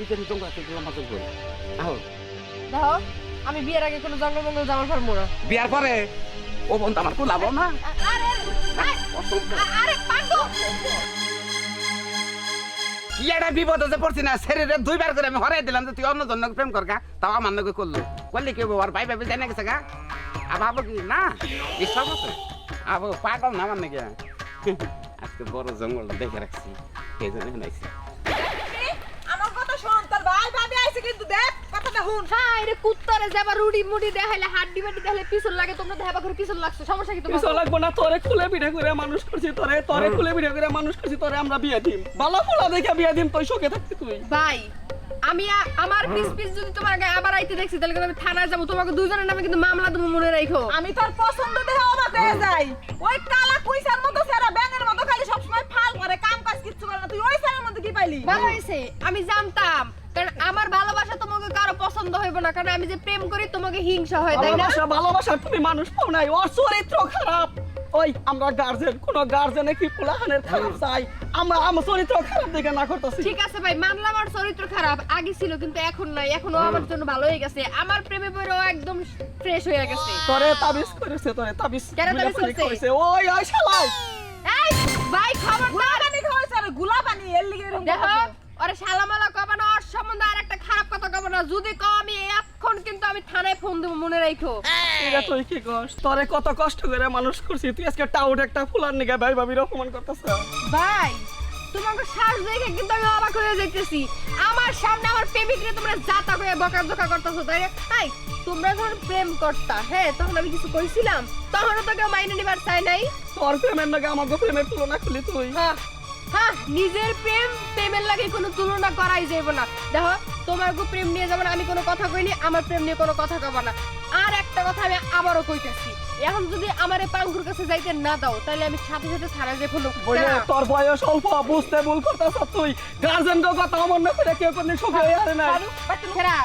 জঙ্গল করি আহো। আমি বিয়ের আগে কোনো জঙ্গল মঙ্গল যাওয়ার পারব না বিয়ার পরে? ও বন্ধু আমার কুলাবো না। আরে আরে, আরে পাগল! কি একটা বিপদ আছে পড়ছি না শরীরে দুইবার করে আমি হরাই দিলাম যে তুই অন্য জন্য প্রেম করগা তাও আমার নগে করল। করলে কি আর ভাই ভাবি জানে গেছে গা? আর ভাবো কি? না বিশ্বাস আছে? আবো পাগল না আমার নাকি? আজকে বড় জঙ্গলটা দেখে রাখছি এই জন্য নাইছি আমার কথা শোন তোর ভাই ভাবি আইছে কিন্তু দেখ শুন হ্যাঁ রে কুত্তারে যাবা রুডি মুডি দেখাইলে হাড্ডি বাড্ডি দেখাইলে পিছন লাগে তোমরা দেখাবা করে পিছন লাগছে সমস্যা কি তোমার? কিছু লাগবো না তোরে খুলে পিঠে করে মানুষ করছি তোরে তোরে খুলে পিঠে করে মানুষ করছি তোরে আমরা বিয়ে দিম। ভালো ফুলা দেখে বিয়ে দিম তুই সুখে থাকবি তুই। ভাই আমি আমার পিস পিস যদি তোমার আগে আবার আইতে দেখছি তাহলে আমি থানায় যাব তোমাকে দুজনের নামে কিন্তু মামলা তুমি মনে রাখো। আমি তোর পছন্দ দেখে অবাক হয়ে যাই। ওই কালা কুইসার মতো সেরা ব্যাঙের মতো খালি সবসময় ফাল করে কাম কাজ কিচ্ছু করে না। তুই ওই সেরার মধ্যে কি পাইলি? ভালো হয়েছে আমি জানতাম কারণ আমার কারও পছন্দ হইব না কারণ আমি যে প্রেম করি তোমাকে হিংসা হয় তাই না? ভালোবাসা ভালোবাসা তুমি মানুষ পাও নাই ওর চরিত্র খারাপ। ওই আমরা গার্জেন কোন গার্জেনে কি পোলাহানের খারাপ চাই? আমরা আমার চরিত্র খারাপ দেখে না করতেছি। ঠিক আছে ভাই মানলাম আমার চরিত্র খারাপ আগে ছিল কিন্তু এখন নাই এখন ও আমার জন্য ভালো হয়ে গেছে। আমার প্রেমে পড়ে ও একদম ফ্রেশ হয়ে গেছে। তোরে তাবিজ করেছে তোরে তাবিজ কেন তাবিজ করেছে? ওই ওই শালাই! এই ভাই খবরগুলা পানি খাওয়াইছে আরগুলা পানি এর লিগে দেখো। ওরে শালামালা কবে না ওর সম্বন্ধে আর একটা খারাপ কথা কবে না যদি কও আমি এখন কিন্তু আমি থানায় ফোন দেবো মনে রাখো এটা তুই কি কস? তোরে কত কষ্ট করে মানুষ করছি তুই আজকে টাউট একটা ফুলার নিগে ভাই ভাবির অপমান করতেছ। ভাই তোমাকে শ্বাস দেখে কিন্তু আমি অবাক হয়ে দেখতেছি আমার সামনে আমার প্রেমিকরে তোমরা যাতা করে বকা জকা করতেছো তাই তাই তোমরা যখন প্রেম করতা হ্যাঁ তখন আমি কিছু কইছিলাম তখনও তো কেউ মাইনে নিবার চাই নাই। তোর প্রেমের নাকি আমার প্রেমের তুলনা করলি তুই। হ্যাঁ হ্যাঁ নিজের প্রেম প্রেমের লাগে কোনো তুলনা করাই যাইব না। দেখো তোমার গো প্রেম নিয়ে যেমন আমি কোনো কথা কইনি আমার প্রেম নিয়ে কোনো কথা কব না। আর একটা কথা আমি আবারও কইতেছি এখন যদি আমার এই পাঙ্গুর কাছে যাইতে না দাও তাহলে আমি সাথে সাথে থানায় যে ফেলব। বলে তোর বয়স অল্প বুঝতে ভুল করতেছ তুই। গার্জেনকে কথা অমন্য করে কেউ কোন সুখে আরে না খেরা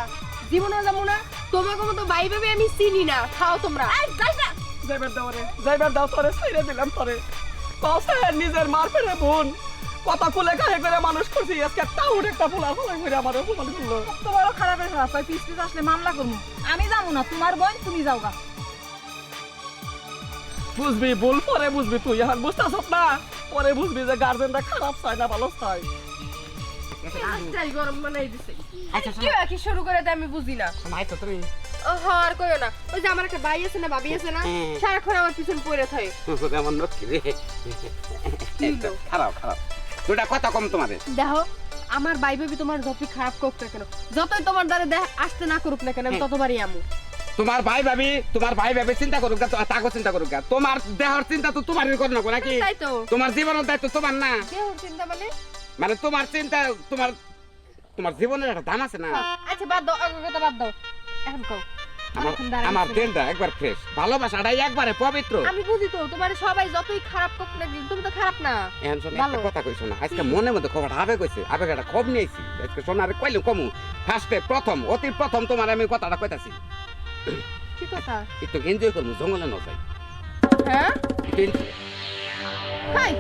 জীবনে যাব না তোমাকে মতো ভাই ভেবে আমি চিনি না খাও তোমরা। যাইবার দাও রে যাইবার দাও তোরে ছাইরে দিলাম তোরে। কসে নিজের মার ফেরে বোন। কথা খুলে গায়ে করে মানুষ করছি আজকে টাউট একটা ফুলা ফুলা করে আমার অপমান করল। তো বড় খারাপের খারাপ তাই পিস পিস আসলে মামলা করব। আমি যাব না তোমার বোন তুমি যাও গা। বুঝবি ভুল পরে বুঝবি তুই এখন বুঝতেছ না? পরে বুঝবি যে গার্জেনটা খারাপ চাই না ভালো মেজাজটাই গরম বানাই দিছে। আচ্ছা, কি কি শুরু করে দেয় আমি বুঝি না। তো তুমি আর কইও না। ওই যে আমার একটা ভাই আছে না ভাবি আছে না হ্যাঁ। সারাক্ষণ আমার পিছন পড়ে থাকে। আমার নক্কি রে? খারাপ খারাপ। দুটা কথা কম তোমাদের। দেখো আমার ভাই ভাবি তোমার যতই খারাপ করুক না কেন? যতই তোমার দ্বারা দেখ আসতে না করুক না কেন আমি ততবারই আমু। তোমার ভাই ভাবি তোমার ভাই ভাবি চিন্তা করুক গা, তাকে চিন্তা করুক গা। তোমার দেহর চিন্তা তো তোমারই করো না নাকি? তাই তো। তোমার জীবনের দায়িত্ব তোমার না। দেহর চিন্তা মানে? মানে তোমার চিন্তা তোমার তোমার জীবনের একটা দাম আছে না? আচ্ছা বাদ দাও আগের কথা বাদ দাও। এখন কও। আমার। দিলটা একবার ফ্রেশ ভালোবাসাটাই একবারে পবিত্র। আমি বুঝি তো তোমার সবাই যতই খারাপ করুক না তুমি তো খারাপ না। এখন শোনো একটা কথা কইছো না আজকে মনের মধ্যে খবর আবেগ কইছে আবেগ একটা খব নিয়েছি। আজকে শোনারে কইলে কমু ফার্স্টে প্রথম অতি প্রথম তোমার আমি কথাটা কইতাছি। কি কথা? একটু এনজয় করব জঙ্গলে ন যাই। হ্যাঁ? হাই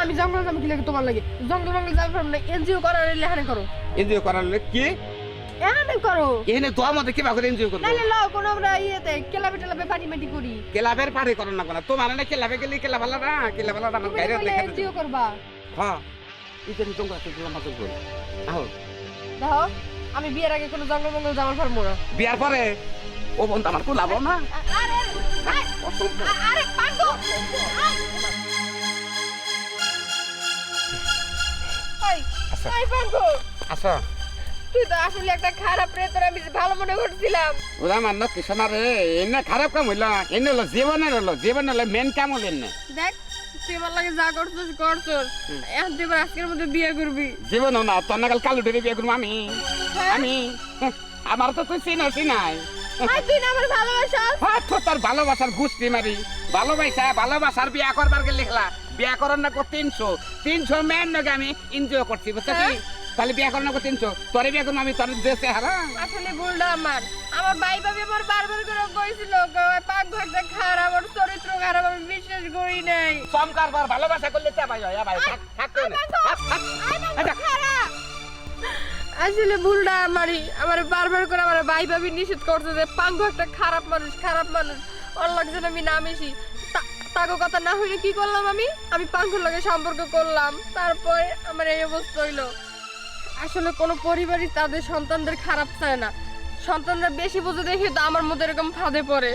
আমি জঙ্গল যাব কি লাগে তোমার লাগে? জঙ্গল জঙ্গল যাব না এনজিও করার এখানে করো। এনজয় করার কি? এখানে করো। এখানে তোমার মধ্যে কিবা করে এনজয় করব। নাইলে লও কোনো আমরা ইয়েতে কেলাবে টেলাবে পাটি মাটি করি। ক্লাবের পাড়ি করো না কোনো। তোমার না ক্লাবে গেলে ক্লাব ভালো না ক্লাব ভালো না গাইরে দেখে এনজিও করবা। হ্যাঁ ইতালি জঙ্গল আছে এগুলো মাছ করি আহো। দেখো আমি বিয়ের আগে কোনো জঙ্গল মঙ্গল যাওয়ার পারব না। বিয়ার পরে? ও বন্ধু আমার কুলাবো না। আরে আরে, আচ্ছা। এই পাগল! আচ্ছা। তুই তো আসলে একটা খারাপ রে তোর আমি ভালো মনে করছিলাম। ওরা রে এনে খারাপ কাম হইল। এনে হলো জীবনের হলো জীবন হলো মেন কাম হলো এনে। দেখ তুই আমার লাগে যা করছিস করছিস। এখন তুই এবার আজকের মধ্যে বিয়ে করবি। জীবন না তোর নাগাল কালু ধরে বিয়ে করব আমি। হ্যাঁ? আমি? আমার তো তুই চিনো চিনাই আর তুই না আমার ভালোবাসা। হ্যাঁ তো তোর ভালোবাসার গুষ্টি মারি। ভালোবাসা ভালোবাসার বিয়া করবার গেলে লিখলা। বিয়া করার না তিনশো। তিনশো মেন নাকি আমি এনজয় করছি বুঝছ কি? তাহলে বিয়ে করনা কো তিনছো তোরে বিয়ে করনা আমি তোর দেশে হারা। আসলে ভুলটা আমার। আমার ভাই ভাবি আমার বারবার করে কইছিল কয় পাক ভাগটা খারাপ আমার চরিত্র খারাপ আমি বিশ্বাস করি নাই। চমকার বার ভালোবাসা করলে তে ভাই হয় ভাই থাক থাক আচ্ছা। আসলে ভুলটা আমারই। আমার বারবার করে আমার ভাই ভাবি নিষেধ করতে যে পাক ভাগটা খারাপ মানুষ খারাপ মানুষ। ওর লাগছে আমি না মিশি। তাকে কথা না হইলে কি করলাম আমি? আমি পাঙ্কুর লগে সম্পর্ক করলাম। তারপরে আমার এই অবস্থা হইল। আসলে কোনো পরিবারই তাদের সন্তানদের খারাপ চায় না। সন্তানরা বেশি বুঝে দেখি তো আমার মতো এরকম ফাঁদে পড়ে।